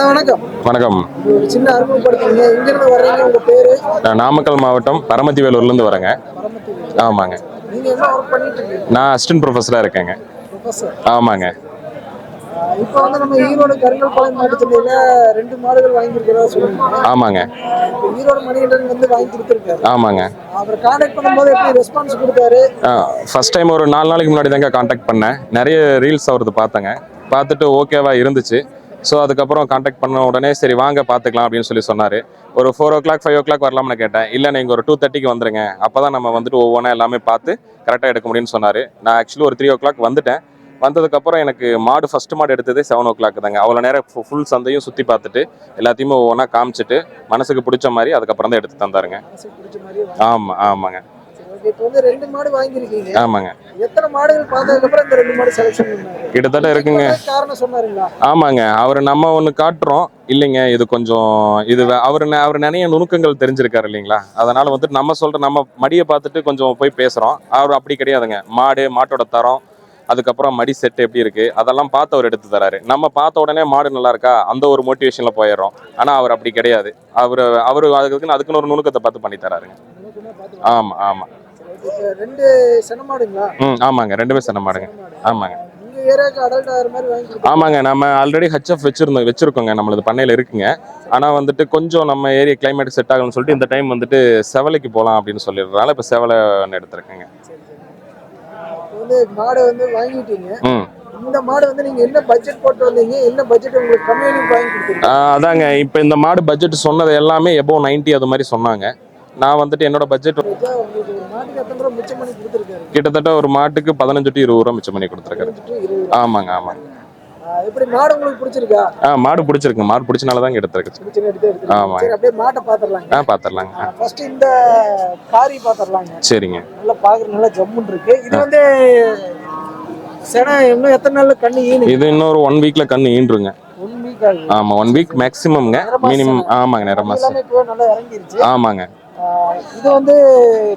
வணக்கம். வணக்கம். ஒரு சின்ன அறிமுகப்படுத்துங்க. எங்கிருந்து வர்றீங்க? உங்க பேரு? நான் நாமக்கல் மாவட்டம் பரமத்தி வேலூர்லேருந்து வரேங்க ஆமாங்க. நீங்க என்ன ஒர்க் பண்ணிட்டு இருக்கீங்க நான் அசிஸ்டன்ட் ப்ரொஃபஸராக இருக்கேங்க. ஆமாங்க. இப்போ வந்து நம்ம ஈரோடு கருங்கல் பாளையம் மாட்டுச்சந்தையில ரெண்டு மாடுகள் வாங்கியிருக்கிறதா சொல்லுங்க. ஆமாங்க. ஈரோடு மணிகண்டன் வந்து வாங்கி கொடுத்துருக்காரு. ஆமாங்க. அவர் கான்டாக்ட் பண்ணும்போது எப்படி ரெஸ்பான்ஸ் கொடுத்தாரு? ஃபர்ஸ்ட் டைம் ஒரு நாலு நாளைக்கு முன்னாடி தாங்க காண்டாக்ட் பண்ணேன். நிறைய ரீல்ஸ் அவரது பார்த்தேங்க. பார்த்துட்டு ஓகேவா இருந்துச்சு. ஸோ அதுக்கப்புறம் காண்டாக்ட் பண்ண உடனே சரி வாங்க பார்த்துக்கலாம் அப்படின்னு சொல்லி சொன்னார். ஒரு four o'clock five o'clock வரலாம்னு கேட்டேன். இல்லை நீங்கள் ஒரு டூ தேர்ட்டிக்கு வந்துருங்க. அப்போ தான் நம்ம வந்துட்டு ஒவ்வொன்றா எல்லாமே பார்த்து கரெக்டாக எடுக்க முடியும்னு சொன்னார். நான் ஆக்சுவலி ஒரு த்ரீ ஓ கிளாக் வந்துட்டேன். வந்ததுக்கப்புறம் எனக்கு மாடு ஃபர்ஸ்ட் மாடு எடுத்ததே செவன் ஓ கிளாக் தாங்க. அவ்வளோ நேரம் ஃபுல் சந்தையும் சுற்றி பார்த்துட்டு எல்லாத்தையுமே ஒவ்வொன்றா காமிச்சிட்டு மனசுக்கு பிடிச்ச மாதிரி அதுக்கப்புறம் தான் எடுத்து தந்தாருங்க. ஆமாம் ஆமாங்க. இப்போ வந்து ரெண்டு மாடு வாங்கியிருக்கீங்க. ஆமாங்க. எத்தனை மாடுகள் பார்த்ததுக்கு அப்புறம் இந்த ரெண்டு மாடு செலெக்ஷன் பண்ணாரு கிட்டத்தட்ட இருக்குங்க. காரணம் சொன்னாருங்களா? ஆமாங்க. அவர் நம்ம ஒன்று காட்டுறோம். இல்லைங்க இது கொஞ்சம் இது அவர் அவர் நிறைய நுணுக்கங்கள் தெரிஞ்சிருக்காரு இல்லைங்களா? அதனால வந்துட்டு நம்ம சொல்ற நம்ம மடியை பார்த்துட்டு கொஞ்சம் போய் பேசுறோம். அவர் அப்படி கிடையாதுங்க. மாடு மாட்டோட தரம் அதுக்கப்புறம் மடி செட் எப்படி இருக்கு அதெல்லாம் பார்த்து அவர் எடுத்து தராரு. நம்ம பார்த்த உடனே மாடு நல்லா இருக்கா? அந்த ஒரு மோட்டிவேஷன்ல போயிடுறோம். ஆனா அவர் அப்படி கிடையாது. அவர் அவர் அதுக்குன்னு அதுக்குன்னு ஒரு நுணுக்கத்தை பார்த்து பண்ணி தராருங்க. ஆமா ஆமா. ரெண்டு சென மாடுங்களா? ம் ஆமாங்க. ரெண்டு பேரும் சின்ன மாடுங்க. சென மாடு. ஆமாங்க. ஆமாங்க. நம்ம ஆல்ரெடி ஹச்எஃப் வச்சிருந்தோம் வச்சிருக்கோங்க. நம்மளது பண்ணையில இருக்குங்க. ஆனா வந்துட்டு கொஞ்சம் நம்ம ஏரியா கிளைமேட் செட் ஆகும்னு சொல்லிட்டு இந்த டைம் வந்துட்டு செவலைக்கு போகலாம் அப்படின்னு சொல்லிடுறதுனால இப்போ செவலை ஒன்று எடுத்திருக்கேங்க. வந்து மாடு வந்து வாங்கிட்டீங்க. இந்த மாடு வந்து நீங்க என்ன பட்ஜெட் போட்டு வந்தீங்க? என்ன பட்ஜெட் உங்களுக்கு கம்மியாக வாங்கி கொடுத்தீங்க அதாங்க. இப்போ இந்த மாடு பட்ஜெட் சொன்னது எல்லாமே எபோ 90 அது மாதிரி சொன்னாங்க. நான் வந்துட்டு என்னோட பட்ஜெட் கிட்டத்தட்ட ஒரு மாட்டுக்கு பதினஞ்சு டு இருபது ரூபா மிச்சம் பண்ணி கொடுத்துருக்காரு. ஆமாங்க ஆமாங்க. எப்படி மாடு உங்களுக்கு பிடிச்சிருக்கா? ஆ மாடு பிடிச்சிருக்கு. மாடு பிடிச்சனால தாங்க எடுத்திருக்கு. சரி அப்படியே மாட்டை பாத்துரலாங்க. ஆ பார்த்துடலாங்க ஃபர்ஸ்ட் இந்த காரி பாத்துரலாங்க. சரிங்க. நல்லா பாக்குற நல்லா ஜம்முன்னு இருக்கு. இது வந்து சென இன்னும் எத்தனை நாள்ல கண்ணு ஈனு? இது இன்னொரு ஒன் வீக்ல கண்ணு ஈன்றுங்க. ஒன் வீக் ஆமா ஒன் வீக் மேக்ஸிமம்ங்க மினிமம் ஆமாங்க நேரம் மாசம் எல்லாமே இப்போ நல்லா இறங்கிருச்சு. ஆமாங்க. இது வந்து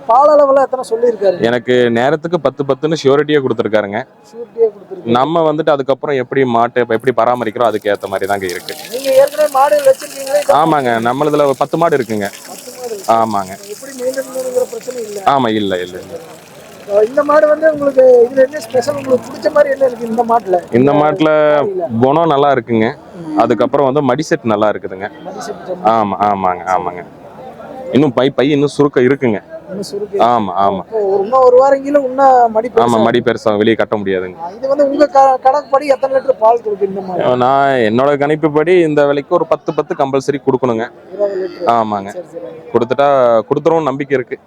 பால் அளவுல எத்தனை சொல்லியிருக்காரு? எனக்கு நேரத்துக்கு பத்து பத்துன்னு ஷியூரிட்டியே கொடுத்துருக்காருங்க. கொடுத்துருக்கு நம்ம வந்துட்டு அதுக்கப்புறம் எப்படி மாட்டு எப்படி பராமரிக்கிறோம் அதுக்கு ஏத்த மாதிரி தாங்க இருக்கு. ஏற்கனவே மாடு வச்சிருக்கீங்களே ஆமாங்க நம்மளதுல பத்து மாடு இருக்குங்க. ஆமாங்க. எப்படி மெயின்டைன் பண்ணுங்கிற பிரச்சனை இல்ல. ஆமா இல்ல இல்ல இல்ல. ஆ, இந்த மாடு வந்து உங்களுக்கு இதுல என்ன ஸ்பெஷல் உங்களுக்கு பிடிச்ச மாதிரி என்ன இருக்கு இந்த மாட்டுல? இந்த மாட்டுல. குணம் நல்லா இருக்குங்க. அதுக்கப்புறம் வந்து மடிசெட் நல்லா இருக்குதுங்க. ஆமா ஆமாங்க ஆமாங்க. இன்னும் பை பை இன்னும் சுருக்கம் இருக்குங்க. ஆமா ஆமா. ஒரு இன்னும் ஒரு வாரம் கீழே இன்னும் மடி ஆமா மடி பெருசா வெளியே கட்ட முடியாதுங்க. இது வந்து உங்க கணக்குப்படி எத்தனை லிட்டர் பால் கொடுக்கு இந்த மாதிரி? நான் என்னோட கணிப்புப்படி இந்த விலைக்கு ஒரு பத்து பத்து கம்பல்சரி கொடுக்கணுங்க. ஆமாங்க. கொடுத்துட்டா கொடுத்துருவோம் நம்பிக்கை இருக்கு.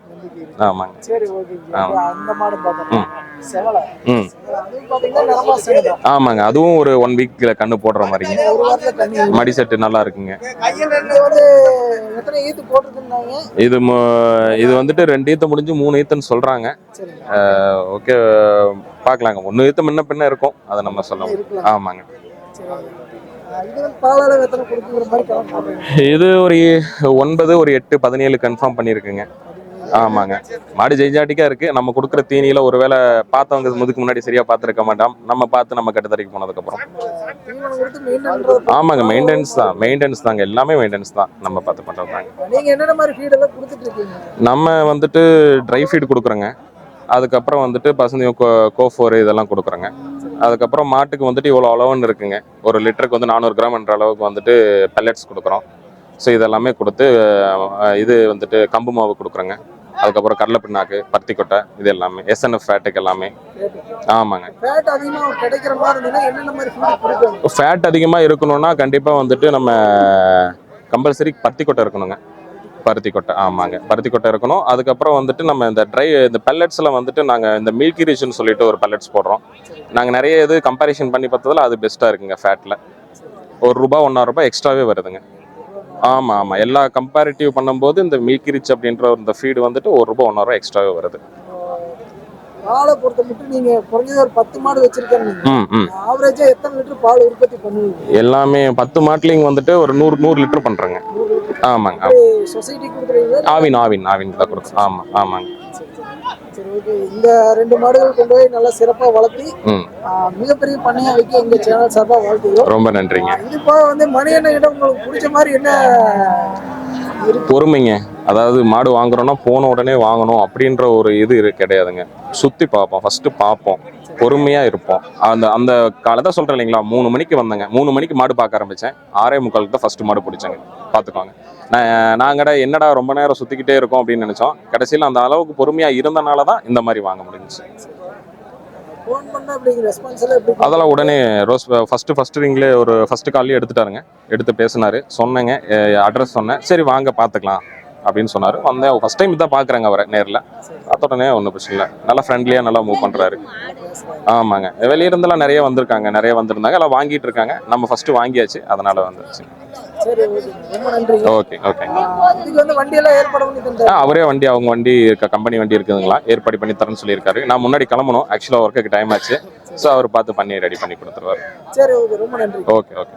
ஆமாங்க. சரி ஓகேங்க. அந்த மாடு பார்த்தோம் செவலை. ஆமாங்க. அதுவும் ஒரு ஒன் வீக்ல கண்ணு போடுற மாதிரிங்க மடி செட்டு நல்லா இருக்குங்க. இது இது வந்துட்டு ரெண்டு ஈத்த முடிஞ்சு மூணு ஈத்தன்னு சொல்றாங்க. ஓகே பார்க்கலாங்க. ஒன்று ஈத்த முன்ன பின்ன இருக்கும். அதை நம்ம சொல்ல ஆமாங்க. இது ஒரு ஒன்பது ஒரு எட்டு பதினேழு கன்ஃபார்ம் பண்ணியிருக்குங்க. ஆமாங்க. மாடு ஜெய்ஜாட்டிக்கா இருக்கு. நம்ம கொடுக்குற தீனியில ஒருவேளை பார்த்தவங்க முதுக்கு முன்னாடி சரியா பார்த்துருக்க மாட்டோம். நம்ம பார்த்து நம்ம கட்டுத்தரைக்கு போனதுக்கப்புறம். ஆமாங்க மெயின்டெனன்ஸ் தான். மெயின்டெனன்ஸ் தாங்க. எல்லாமே மெயின்டெனன்ஸ் தான். நம்ம பார்த்து பண்றது தாங்க. நம்ம வந்துட்டு ட்ரை ஃபீட் கொடுக்குறோங்க. அதுக்கப்புறம் வந்துட்டு பசங்க கோஃபோர் இதெல்லாம் கொடுக்குறோங்க. அதுக்கப்புறம் மாட்டுக்கு வந்துட்டு இவ்வளோ அளவுன்னு இருக்குங்க. ஒரு லிட்டருக்கு வந்து நானூறு கிராம்ன்ற அளவுக்கு வந்துட்டு பெல்லட்ஸ் கொடுக்குறோம். ஸோ இதெல்லாமே கொடுத்து இது வந்துட்டு கம்பு மாவு கொடுக்குறோங்க. அதுக்கப்புறம் கடலை பிண்ணாக்கு பருத்தி கொட்டை இது எல்லாமே எஸ்என்எஃப் ஃபேட்டுக்கு எல்லாமே. ஆமாங்க. ஃபேட் அதிகமாக இருக்கணும்னா கண்டிப்பாக வந்துட்டு நம்ம கம்பல்சரி பருத்தி கொட்டை இருக்கணுங்க. பருத்தி கொட்டை ஆமாங்க. பருத்தி கொட்டை இருக்கணும். அதுக்கப்புறம் வந்துட்டு நம்ம இந்த ட்ரை இந்த பெல்லட்ஸில் வந்துட்டு நாங்கள் இந்த மில்கி ரிச்னு சொல்லிட்டு ஒரு பெல்லட்ஸ் போடுறோம். நாங்கள் நிறைய இது கம்பேரிஷன் பண்ணி பார்த்ததுல அது பெஸ்ட்டாக இருக்குங்க ஃபேட்டில் ஒரு ரூபா ஒன்றா ரூபாய் எக்ஸ்ட்ராவே வருதுங்க. ஆமாம் ஆமாம் எல்லா கம்பேரிட்டிவ் பண்ணும்போது இந்த மில்கி ரிச் அப்படின்ற இந்த ஃபீடு வந்துட்டு ஒரு ரூபா ஒன்றா ரூபாய் எக்ஸ்ட்ராவே வருது. பாலை பொறுத்த மட்டும் நீங்க குறைஞ்சது ஒரு பத்து மாடு வச்சிருக்கீங்க ஆவரேஜா எத்தனை லிட்டர் பால் உற்பத்தி பண்ணுவீங்க? எல்லாமே பத்து மாட்லிங் வந்துட்டு ஒரு நூறு நூறு லிட்டர் லிட்டர். ஆமாங்க சொசைட்டி கொடுக்குறீங்களா? ஆவின் ஆவின் ஆவின் தான் கொடுக்கும் ஆமாம் ஆமாங்க. சரி, ஓகே இந்த ரெண்டு மாடுகள் கொண்டு போய் நல்லா சிறப்பாக வளர்த்தி மிகப்பெரிய பண்ணையா வைக்க எங்க சேனல் சார்பாக வாழ்த்துக்கிறோம் ரொம்ப நன்றிங்க. இது போக வந்து மணி என்ன உங்களுக்கு பிடிச்ச மாதிரி என்ன பொறுமைங்க. அதாவது மாடு வாங்குறோன்னா போன உடனே வாங்கணும் அப்படின்ற ஒரு இது கிடையாதுங்க. சுற்றி பார்ப்போம். ஃபஸ்ட்டு பார்ப்போம். பொறுமையாக இருப்போம். அந்த அந்த காலத்தை சொல்கிறேன் இல்லைங்களா? மூணு மணிக்கு வந்தேங்க. மூணு மணிக்கு மாடு பார்க்க ஆரம்பித்தேன் ஆறே முக்காலுக்கு தான் ஃபஸ்ட்டு மாடு பிடிச்சேங்க. பார்த்துக்கோங்க. நான் என்னடா ரொம்ப நேரம் சுற்றிக்கிட்டே இருக்கோம் அப்படின்னு நினச்சோம். கடைசியில் அந்த அளவுக்கு பொறுமையாக இருந்தனால தான் இந்த மாதிரி வாங்க முடிஞ்சுச்சு ஃபோன் பண்ண அப்படிங்கிற ரெஸ்பான்ஸ் எல்லாம் எப்படி அதெல்லாம் உடனே ரோஸ் ஃபஸ்ட்டு ஃபஸ்ட்டு ரிங்லேயே ஒரு ஃபஸ்ட்டு கால்லேயே எடுத்துட்டாருங்க. எடுத்து பேசினாரு. சொன்னேங்க. அட்ரஸ் சொன்னேன். சரி வாங்க பார்த்துக்கலாம் அப்படின்னு சொன்னார். வந்தேன். ஃபஸ்ட் டைம் தான் பார்க்குறாங்க அவரை நேரில். அத்த உடனே ஒன்றும் பிரச்சனை இல்லை. நல்லா ஃப்ரெண்ட்லியாக நல்லா மூவ் பண்ணுறாரு ஆமாங்க. வெளியிருந்தெல்லாம் நிறைய வந்திருக்காங்க. நிறைய வந்திருந்தாங்க. எல்லாம் வாங்கிட்டு இருக்காங்க. நம்ம ஃபஸ்ட்டு வாங்கியாச்சு. அதனால வந்துருச்சு. ஓகே. ஓகே அவரே வண்டி அவங்க வண்டி இருக்க கம்பெனி வண்டி இருக்குதுங்களா? ஏற்பாடு பண்ணி தரேன்னு சொல்லியிருக்காரு. நான் முன்னாடி கிளம்பணும். ஆக்சுவலாக ஒர்க்குக்கு டைம் ஆச்சு. ஸோ அவர் பார்த்து பண்ணி ரெடி பண்ணி கொடுத்துருவாரு. சரி ஓகே. ஓகே